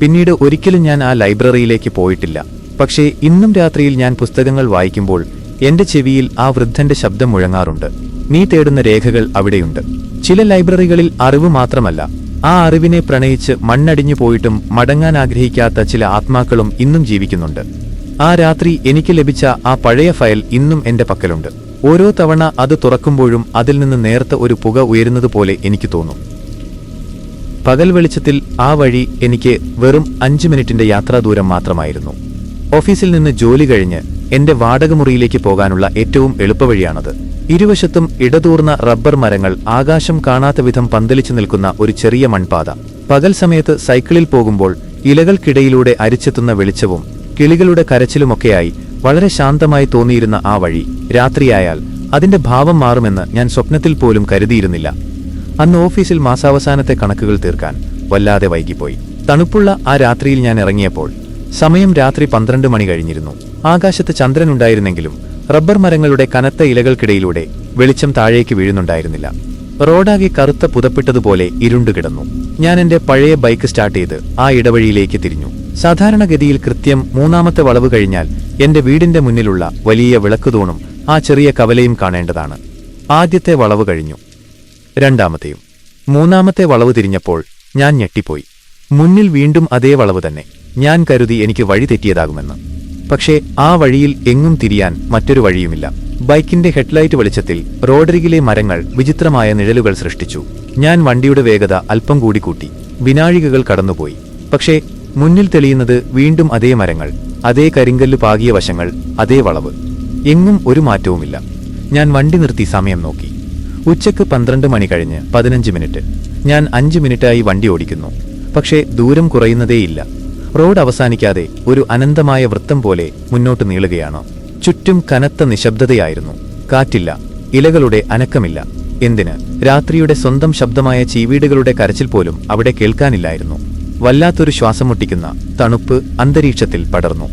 പിന്നീട് ഒരിക്കലും ഞാൻ ആ ലൈബ്രറിയിലേക്ക് പോയിട്ടില്ല. പക്ഷേ ഇന്നും രാത്രിയിൽ ഞാൻ പുസ്തകങ്ങൾ വായിക്കുമ്പോൾ എന്റെ ചെവിയിൽ ആ വൃദ്ധന്റെ ശബ്ദം മുഴങ്ങാറുണ്ട്. നീ തേടുന്ന രേഖകൾ അവിടെയുണ്ട്. ചില ലൈബ്രറികളിൽ അറിവ് മാത്രമല്ല ആ അറിവിനെ പ്രണയിച്ച് മണ്ണടിഞ്ഞു പോയിട്ടും മടങ്ങാൻ ആഗ്രഹിക്കാത്ത ചില ആത്മാക്കളും ഇന്നും ജീവിക്കുന്നുണ്ട്. ആ രാത്രി എനിക്ക് ലഭിച്ച ആ പഴയ ഫയൽ ഇന്നും എന്റെ പക്കലുണ്ട്. ഓരോ തവണ അത് തുറക്കുമ്പോഴും അതിൽ നിന്ന് നേർത്ത ഒരു പുക ഉയരുന്നതുപോലെ എനിക്ക് തോന്നും. പകൽ വെളിച്ചത്തിൽ ആ വഴി എനിക്ക് വെറും അഞ്ചു മിനിറ്റിന്റെ യാത്രാദൂരം മാത്രമായിരുന്നു. ഓഫീസിൽ നിന്ന് ജോലി കഴിഞ്ഞ് എന്റെ വാടകമുറിയിലേക്ക് പോകാനുള്ള ഏറ്റവും എളുപ്പവഴിയാണത്. ഇരുവശത്തും ഇടതൂർന്ന റബ്ബർ മരങ്ങൾ ആകാശം കാണാത്ത വിധം പന്തലിച്ചു നിൽക്കുന്ന ഒരു ചെറിയ മൺപാത. പകൽ സമയത്ത് സൈക്കിളിൽ പോകുമ്പോൾ ഇലകൾക്കിടയിലൂടെ അരിച്ചെത്തുന്ന വെളിച്ചവും കിളികളുടെ കരച്ചിലുമൊക്കെയായി വളരെ ശാന്തമായി തോന്നിയിരുന്ന ആ വഴി. രാത്രിയായാൽ അതിന്റെ ഭാവം മാറുമെന്ന് ഞാൻ സ്വപ്നത്തിൽ പോലും കരുതിയിരുന്നില്ല. അന്ന് ഓഫീസിൽ മാസാവസാനത്തെ കണക്കുകൾ തീർക്കാൻ വല്ലാതെ വൈകിപ്പോയി. തണുപ്പുള്ള ആ രാത്രിയിൽ ഞാൻ ഇറങ്ങിയപ്പോൾ സമയം രാത്രി പന്ത്രണ്ട് മണി കഴിഞ്ഞിരുന്നു. ആകാശത്ത് ചന്ദ്രനുണ്ടായിരുന്നെങ്കിലും റബ്ബർ മരങ്ങളുടെ കനത്ത ഇലകൾക്കിടയിലൂടെ വെളിച്ചം താഴേക്ക് വീഴുന്നുണ്ടായിരുന്നില്ല. റോഡാകെ കറുത്ത പുതപ്പിട്ടതുപോലെ ഇരുണ്ടുകിടന്നു ഞാൻ എന്റെ പഴയ ബൈക്ക് സ്റ്റാർട്ട് ചെയ്ത് ആ ഇടവഴിയിലേക്ക് തിരിഞ്ഞു. സാധാരണഗതിയിൽ കൃത്യം മൂന്നാമത്തെ വളവ് കഴിഞ്ഞാൽ എന്റെ വീടിന്റെ മുന്നിലുള്ള വലിയ വിളക്കുതൂണും ആ ചെറിയ കവലയും കാണേണ്ടതാണ്. ആദ്യത്തെ വളവ് കഴിഞ്ഞു. രണ്ടാമത്തെയും. മൂന്നാമത്തെ വളവ് തിരിഞ്ഞപ്പോൾ ഞാൻ ഞെട്ടിപ്പോയി. മുന്നിൽ വീണ്ടും അതേ വളവ് തന്നെ. ഞാൻ കരുതി എനിക്ക് വഴി തെറ്റിയതാകുമെന്ന്. പക്ഷേ ആ വഴിയിൽ എങ്ങും തിരിയാൻ മറ്റൊരു വഴിയുമില്ല. ബൈക്കിന്റെ ഹെഡ്ലൈറ്റ് വെളിച്ചത്തിൽ റോഡരികിലെ മരങ്ങൾ വിചിത്രമായ നിഴലുകൾ സൃഷ്ടിച്ചു. ഞാൻ വണ്ടിയുടെ വേഗത അല്പം കൂടി കൂട്ടി. വിനാഴികകൾ കടന്നുപോയി. പക്ഷേ മുന്നിൽ തെളിയുന്നത് വീണ്ടും അതേ മരങ്ങൾ അതേ കരിങ്കല്ല് പാകിയ വശങ്ങൾ അതേ വളവ്. എങ്ങും ഒരു മാറ്റവുമില്ല. ഞാൻ വണ്ടി നിർത്തി സമയം നോക്കി. ഉച്ചയ്ക്ക് പന്ത്രണ്ട് മണി കഴിഞ്ഞ് പതിനഞ്ച് മിനിറ്റ്. ഞാൻ അഞ്ച് മിനിറ്റായി വണ്ടി ഓടിക്കുന്നു. പക്ഷേ ദൂരം കുറയുന്നതേയില്ല. റോഡ് അവസാനിക്കാതെ ഒരു അനന്തമായ വൃത്തം പോലെ മുന്നോട്ട് നീളുകയാണ്. ചുറ്റും കനത്ത നിശബ്ദതയായിരുന്നു. കാറ്റില്ല ഇലകളുടെ അനക്കമില്ല. എന്തിന്? രാത്രിയുടെ സ്വന്തം ശബ്ദമായ ചീവീടുകളുടെ കരച്ചിൽ പോലും അവിടെ കേൾക്കാനില്ലായിരുന്നു. വല്ലാത്തൊരു ശ്വാസം മുട്ടിക്കുന്ന തണുപ്പ് അന്തരീക്ഷത്തിൽ പടർന്നു.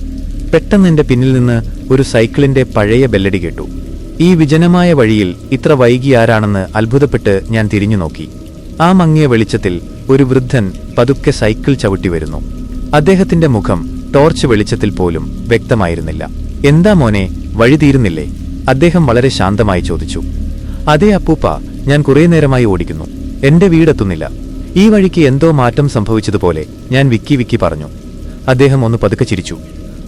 പെട്ടെന്നെന്റെ പിന്നിൽ നിന്ന് ഒരു സൈക്കിളിന്റെ പഴയ ബെല്ലടി കേട്ടു. ഈ വിജനമായ വഴിയിൽ ഇത്ര വൈകി ആരാണെന്ന് അത്ഭുതപ്പെട്ട് ഞാൻ തിരിഞ്ഞു നോക്കി ആ മങ്ങിയ വെളിച്ചത്തിൽ ഒരു വൃദ്ധൻ പതുക്കെ സൈക്കിൾ ചവിട്ടി വരുന്നു. അദ്ദേഹത്തിന്റെ മുഖം ടോർച്ച് വെളിച്ചത്തിൽ പോലും വ്യക്തമായിരുന്നില്ല. എന്താ മോനെ വഴി തീരുന്നില്ലേ? അദ്ദേഹം വളരെ ശാന്തമായി ചോദിച്ചു. അതേ അപ്പൂപ്പ ഞാൻ കുറേ നേരമായി ഓടിക്കുന്നു. എന്റെ വീടെത്തുന്നില്ല. ഈ വഴിക്ക് എന്തോ മാറ്റം സംഭവിച്ചതുപോലെ ഞാൻ വിക്കി വിക്കി പറഞ്ഞു. അദ്ദേഹം ഒന്ന് പതുക്കെ ചിരിച്ചു.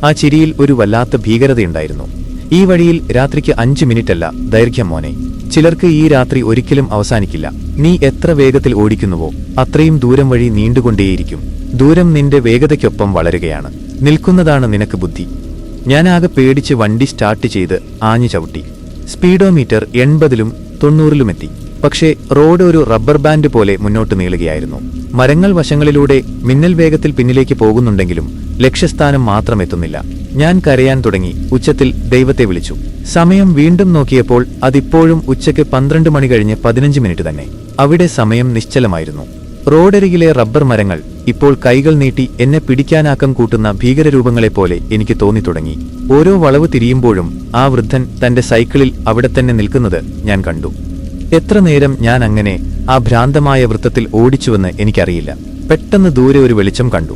ആ ചിരിയിൽ ഒരു വല്ലാത്ത ഭീകരതയുണ്ടായിരുന്നു. ഈ വഴിയിൽ രാത്രിക്ക് അഞ്ച് മിനിറ്റല്ല ദൈർഘ്യം മോനെ. ചിലർക്ക് ഈ രാത്രി ഒരിക്കലും അവസാനിക്കില്ല. നീ എത്ര വേഗത്തിൽ ഓടിക്കുന്നുവോ അത്രയും ദൂരം വഴി നീണ്ടുകൊണ്ടേയിരിക്കും. ദൂരം നിന്റെ വേഗതയ്ക്കൊപ്പം വളരുകയാണ്. നിൽക്കുന്നതാണ് നിനക്ക് ബുദ്ധി. ഞാനാകെ പേടിച്ച് വണ്ടി സ്റ്റാർട്ട് ചെയ്ത് ആഞ്ഞു ചവിട്ടി. സ്പീഡോമീറ്റർ എൺപതിലും തൊണ്ണൂറിലുമെത്തി പക്ഷേ റോഡ് ഒരു റബ്ബർ ബാൻഡ് പോലെ മുന്നോട്ട് നീളുകയായിരുന്നു. മരങ്ങൾ വശങ്ങളിലൂടെ മിന്നൽ വേഗത്തിൽ പിന്നിലേക്ക് പോകുന്നുണ്ടെങ്കിലും ലക്ഷ്യസ്ഥാനം മാത്രം എത്തുന്നില്ല. ഞാൻ കരയാൻ തുടങ്ങി. ഉച്ചത്തിൽ ദൈവത്തെ വിളിച്ചു. സമയം വീണ്ടും നോക്കിയപ്പോൾ അതിപ്പോഴും ഉച്ചയ്ക്ക് പന്ത്രണ്ട് മണി കഴിഞ്ഞ് പതിനഞ്ച് മിനിറ്റ് തന്നെ. അവിടെ സമയം നിശ്ചലമായിരുന്നു. റോഡരികിലെ റബ്ബർ മരങ്ങൾ ഇപ്പോൾ കൈകൾ നീട്ടി എന്നെ പിടിക്കാനാക്കം കൂട്ടുന്ന ഭീകരരൂപങ്ങളെപ്പോലെ എനിക്ക് തോന്നിത്തുടങ്ങി ഓരോ വളവ് തിരിയുമ്പോഴും ആ വൃദ്ധൻ തന്റെ സൈക്കിളിൽ അവിടെ തന്നെ നിൽക്കുന്നത് ഞാൻ കണ്ടു. എത്ര നേരം ഞാൻ അങ്ങനെ ആ ഭ്രാന്തമായ വൃത്തത്തിൽ ഓടിച്ചുവെന്ന് എനിക്കറിയില്ല. പെട്ടെന്ന് ദൂരെ ഒരു വെളിച്ചം കണ്ടു.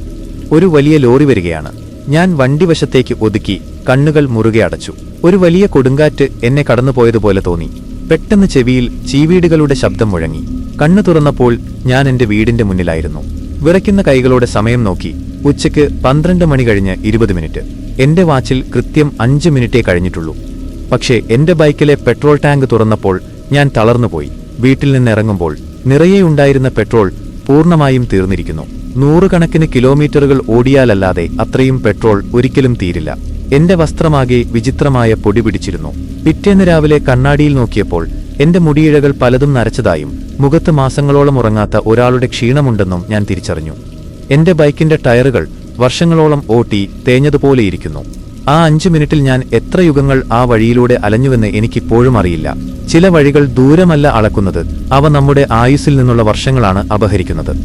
ഒരു വലിയ ലോറി വരികയാണ്. ഞാൻ വണ്ടിവശത്തേക്ക് ഒതുക്കി കണ്ണുകൾ മുറുകെ അടച്ചു. ഒരു വലിയ കൊടുങ്കാറ്റ് എന്നെ കടന്നുപോയതുപോലെ തോന്നി. പെട്ടെന്ന് ചെവിയിൽ ചീവീടുകളുടെ ശബ്ദം മുഴങ്ങി. കണ്ണു തുറന്നപ്പോൾ ഞാൻ എന്റെ വീടിന്റെ മുന്നിലായിരുന്നു. വിറയ്ക്കുന്ന കൈകളോടെ സമയം നോക്കി. ഉച്ചയ്ക്ക് പന്ത്രണ്ട് മണി കഴിഞ്ഞ് ഇരുപത് മിനിറ്റ്. എന്റെ വാച്ചിൽ കൃത്യം അഞ്ച് മിനിറ്റേ കഴിഞ്ഞിട്ടുള്ളൂ. പക്ഷേ എന്റെ ബൈക്കിലെ പെട്രോൾ ടാങ്ക് തുറന്നപ്പോൾ ഞാൻ തളർന്നുപോയി. വീട്ടിൽ നിന്ന് ഇറങ്ങുമ്പോൾ നിറയെ ഉണ്ടായിരുന്ന പെട്രോൾ പൂർണമായും തീർന്നിരിക്കുന്നു. നൂറുകണക്കിന് കിലോമീറ്ററുകൾ ഓടിയാലല്ലാതെ അത്രയും പെട്രോൾ ഒരിക്കലും തീരില്ല. എന്റെ വസ്ത്രമാകെ വിചിത്രമായ പൊടി പിടിച്ചിരുന്നു. പിറ്റേന്ന് രാവിലെ കണ്ണാടിയിൽ നോക്കിയപ്പോൾ എന്റെ മുടിയിഴകൾ പലതും നരച്ചതായും മുഖത്ത് മാസങ്ങളോളം ഉറങ്ങാത്ത ഒരാളുടെ ക്ഷീണമുണ്ടെന്നും ഞാൻ തിരിച്ചറിഞ്ഞു. എന്റെ ബൈക്കിന്റെ ടയറുകൾ വർഷങ്ങളോളം ഓട്ടി തേഞ്ഞതുപോലെയിരിക്കുന്നു ആ അഞ്ചു മിനിറ്റിൽ ഞാൻ എത്ര യുഗങ്ങൾ ആ വഴിയിലൂടെ അലഞ്ഞുവെന്ന് എനിക്കിപ്പോഴും അറിയില്ല. ചില വഴികൾ ദൂരമല്ല അളക്കുന്നത്. അവ നമ്മുടെ ആയുസ്സിൽ നിന്നുള്ള വർഷങ്ങളാണ് അപഹരിക്കുന്നത്.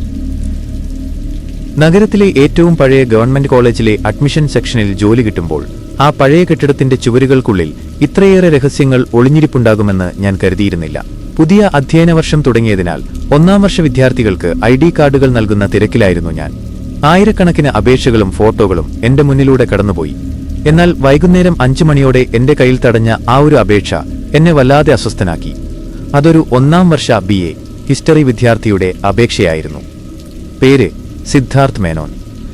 നഗരത്തിലെ ഏറ്റവും പഴയ ഗവൺമെന്റ് കോളേജിലെ അഡ്മിഷൻ സെക്ഷനിൽ ജോലി കിട്ടുമ്പോൾ ആ പഴയ കെട്ടിടത്തിന്റെ ചുവരുകൾക്കുള്ളിൽ ഇത്രയേറെ രഹസ്യങ്ങൾ ഒളിഞ്ഞിരിപ്പുണ്ടാകുമെന്ന് ഞാൻ കരുതിയിരുന്നില്ല. പുതിയ അധ്യയന വർഷം തുടങ്ങിയതിനാൽ ഒന്നാം വർഷ വിദ്യാർത്ഥികൾക്ക് ഐ ഡി കാർഡുകൾ നൽകുന്ന തിരക്കിലായിരുന്നു ഞാൻ. ആയിരക്കണക്കിന് അപേക്ഷകളും ഫോട്ടോകളും എന്റെ മുന്നിലൂടെ കടന്നുപോയി. എന്നാൽ വൈകുന്നേരം അഞ്ചു മണിയോടെ എന്റെ കയ്യിൽ തടഞ്ഞ ആ ഒരു അപേക്ഷ എന്നെ വല്ലാതെ അസ്വസ്ഥനാക്കി. അതൊരു ഒന്നാം വർഷ ബി എ ഹിസ്റ്ററി വിദ്യാർത്ഥിയുടെ അപേക്ഷയായിരുന്നു. പേര് സിദ്ധാർത്ഥ് മേനോൻ.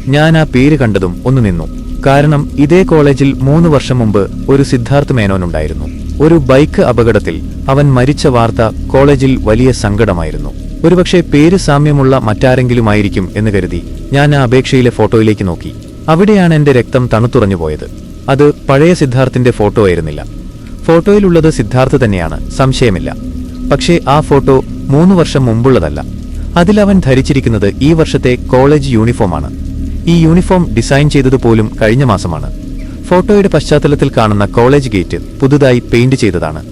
ഞാൻ ആ പേര് കണ്ടതും ഒന്ന് നിന്നു. കാരണം ഇതേ കോളേജിൽ മൂന്ന് വർഷം മുമ്പ് ഒരു സിദ്ധാർത്ഥ് മേനോൻ ഉണ്ടായിരുന്നു. ഒരു ബൈക്ക് അപകടത്തിൽ അവൻ മരിച്ച വാർത്ത കോളേജിൽ വലിയ സങ്കടമായിരുന്നു. ഒരുപക്ഷെ പേര് സാമ്യമുള്ള മറ്റാരെങ്കിലുമായിരിക്കും എന്ന് കരുതി ഞാൻ ആ അപേക്ഷയിലെ ഫോട്ടോയിലേക്ക് നോക്കി. അവിടെയാണ് എന്റെ രക്തം തണുത്തുറഞ്ഞു പോയത്. അത് പഴയ സിദ്ധാർത്ഥിന്റെ ഫോട്ടോ ആയിരുന്നില്ല. ഫോട്ടോയിലുള്ളത് സിദ്ധാർത്ഥ് തന്നെയാണ് സംശയമില്ല. പക്ഷേ ആ ഫോട്ടോ മൂന്ന് വർഷം മുമ്പുള്ളതല്ല. അതിലവൻ ധരിച്ചിരിക്കുന്നത് ഈ വർഷത്തെ കോളേജ് യൂണിഫോമാണ് ഈ യൂണിഫോം ഡിസൈൻ ചെയ്തതുപോലും കഴിഞ്ഞ മാസമാണ്. ഫോട്ടോയുടെ പശ്ചാത്തലത്തിൽ കാണുന്ന കോളേജ് ഗേറ്റ് പുതുതായി പെയിന്റ് ചെയ്തതാണ്.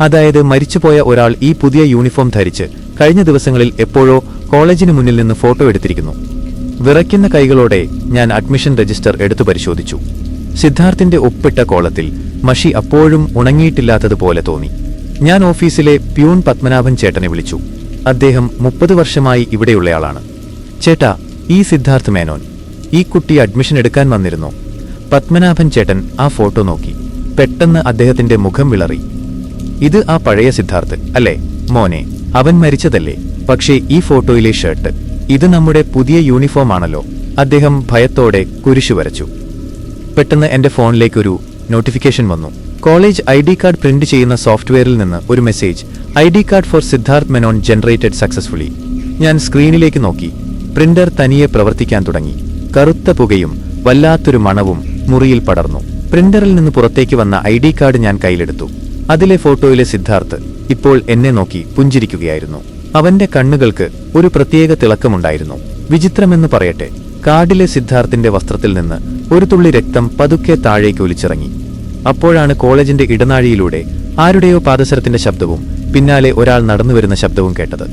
അതായത് മരിച്ചുപോയ ഒരാൾ ഈ പുതിയ യൂണിഫോം ധരിച്ച് കഴിഞ്ഞ ദിവസങ്ങളിൽ എപ്പോഴോ കോളേജിന് മുന്നിൽ നിന്ന് ഫോട്ടോ എടുത്തിരിക്കുന്നു. വിറയ്ക്കുന്ന കൈകളോടെ ഞാൻ അഡ്മിഷൻ രജിസ്റ്റർ എടുത്തു പരിശോധിച്ചു. സിദ്ധാർത്ഥിന്റെ ഒപ്പിട്ട കോളത്തിൽ മഷി അപ്പോഴും ഉണങ്ങിയിട്ടില്ലാത്തതുപോലെ തോന്നി. ഞാൻ ഓഫീസിലെ പ്യൂൺ പത്മനാഭൻ ചേട്ടനെ വിളിച്ചു. അദ്ദേഹം മുപ്പത് വർഷമായി ഇവിടെയുള്ളയാളാണ്. ചേട്ടാ ഈ സിദ്ധാർത്ഥ് മേനോൻ ഈ കുട്ടി അഡ്മിഷൻ എടുക്കാൻ വന്നിരുന്നു? പത്മനാഭൻ ചേട്ടൻ ആ ഫോട്ടോ നോക്കി. പെട്ടെന്ന് അദ്ദേഹത്തിന്റെ മുഖം വിളറി. ഇത് ആ പഴയ സിദ്ധാർത്ഥ് അല്ലേ? മോനെ അവൻ മരിച്ചതല്ലേ? പക്ഷേ ഈ ഫോട്ടോയിലെ ഷർട്ട്. ഇത് നമ്മുടെ പുതിയ യൂണിഫോം ആണല്ലോ. അദ്ദേഹം ഭയത്തോടെ കുരിശു വരച്ചു. പെട്ടെന്ന് എന്റെ ഫോണിലേക്കൊരു നോട്ടിഫിക്കേഷൻ വന്നു. College I D card print ചെയ്യുന്ന സോഫ്റ്റ്വെയറിൽ നിന്ന് ഒരു message I D card for Siddharth Menon generated successfully ഞാൻ സ്ക്രീനിലേക്ക് നോക്കി. പ്രിന്റർ തനിയെ പ്രവർത്തിക്കാൻ തുടങ്ങി. കറുത്ത പുകയും വല്ലാത്തൊരു മണവും മുറിയിൽ പടർന്നു. പ്രിന്ററിൽ നിന്ന് പുറത്തേക്ക് വന്ന ഐ ഡി കാർഡ് ഞാൻ കയ്യിലെടുത്തു. അതിലെ ഫോട്ടോയിലെ സിദ്ധാർത്ഥ് ഇപ്പോൾ എന്നെ നോക്കി പുഞ്ചിരിക്കുകയായിരുന്നു. അവന്റെ കണ്ണുകൾക്ക് ഒരു പ്രത്യേക തിളക്കമുണ്ടായിരുന്നു. വിചിത്രമെന്ന് പറയട്ടെ കാടിലെ സിദ്ധാർത്ഥിന്റെ വസ്ത്രത്തിൽ നിന്ന് ഒരു തുള്ളി രക്തം പതുക്കെ താഴേക്ക് ഒലിച്ചിറങ്ങി. അപ്പോഴാണ് കോളേജിന്റെ ഇടനാഴിയിലൂടെ ആരുടെയോ പാദസരത്തിന്റെ ശബ്ദവും പിന്നാലെ ഒരാൾ നടന്നുവരുന്ന ശബ്ദവും കേട്ടത്.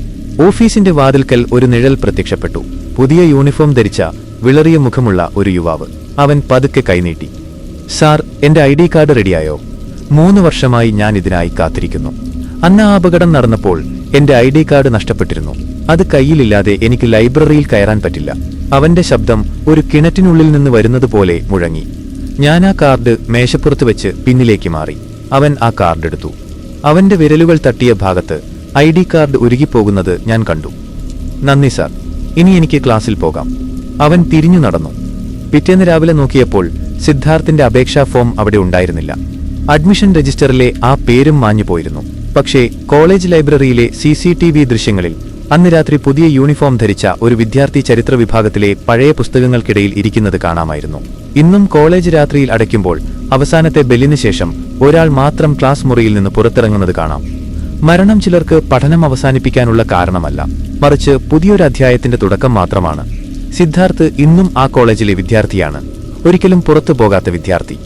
ഓഫീസിന്റെ വാതിൽക്കൽ ഒരു നിഴൽ പ്രത്യക്ഷപ്പെട്ടു. പുതിയ യൂണിഫോം ധരിച്ച വിളറിയ മുഖമുള്ള ഒരു യുവാവ് അവൻ പതുക്കെ കൈനീട്ടി. സാർ എന്റെ ഐ ഡി കാർഡ് റെഡിയായോ? മൂന്ന് വർഷമായി ഞാൻ ഇതിനായി കാത്തിരിക്കുന്നു. അന്ന് ആ അപകടം നടന്നപ്പോൾ എന്റെ ഐ ഡി കാർഡ് നഷ്ടപ്പെട്ടിരുന്നു. അത് കയ്യിലില്ലാതെ എനിക്ക് ലൈബ്രറിയിൽ കയറാൻ പറ്റില്ല. അവന്റെ ശബ്ദം ഒരു കിണറ്റിനുള്ളിൽ നിന്ന് വരുന്നത് പോലെ മുഴങ്ങി. ഞാൻ ആ കാർഡ് മേശപ്പുറത്ത് വെച്ച് പിന്നിലേക്ക് മാറി. അവൻ ആ കാർഡ് എടുത്തു. അവന്റെ വിരലുകൾ തട്ടിയ ഭാഗത്ത് ഐ ഡി കാർഡ് ഉരുകിപ്പോകുന്നത് ഞാൻ കണ്ടു. നന്ദി സാർ. ഇനി എനിക്ക് ക്ലാസ്സിൽ പോകാം. അവൻ തിരിഞ്ഞു നടന്നു. പിറ്റേന്ന് രാവിലെ നോക്കിയപ്പോൾ സിദ്ധാർത്ഥിന്റെ അപേക്ഷാ ഫോം അവിടെ ഉണ്ടായിരുന്നില്ല. അഡ്മിഷൻ രജിസ്റ്ററിലെ ആ പേരും മാഞ്ഞു പോയിരുന്നു പക്ഷേ കോളേജ് ലൈബ്രറിയിലെ സി സി ടി വി ദൃശ്യങ്ങളിൽ അന്ന് രാത്രി പുതിയ യൂണിഫോം ധരിച്ച ഒരു വിദ്യാർത്ഥി ചരിത്ര വിഭാഗത്തിലെ പഴയ പുസ്തകങ്ങൾക്കിടയിൽ ഇരിക്കുന്നത് കാണാമായിരുന്നു. ഇന്നും കോളേജ് രാത്രിയിൽ അടയ്ക്കുമ്പോൾ അവസാനത്തെ ബെല്ലിന് ശേഷം ഒരാൾ മാത്രം ക്ലാസ് മുറിയിൽ നിന്ന് പുറത്തിറങ്ങുന്നത് കാണാം. മരണം ചിലർക്ക് പഠനം അവസാനിപ്പിക്കാനുള്ള കാരണമല്ല. മറിച്ച് പുതിയൊരു അധ്യായത്തിന്റെ തുടക്കം മാത്രമാണ്. സിദ്ധാർത്ഥ് ഇന്നും ആ കോളേജിലെ വിദ്യാർത്ഥിയാണ്. ഒരിക്കലും പുറത്തു പോകാത്ത വിദ്യാർത്ഥി.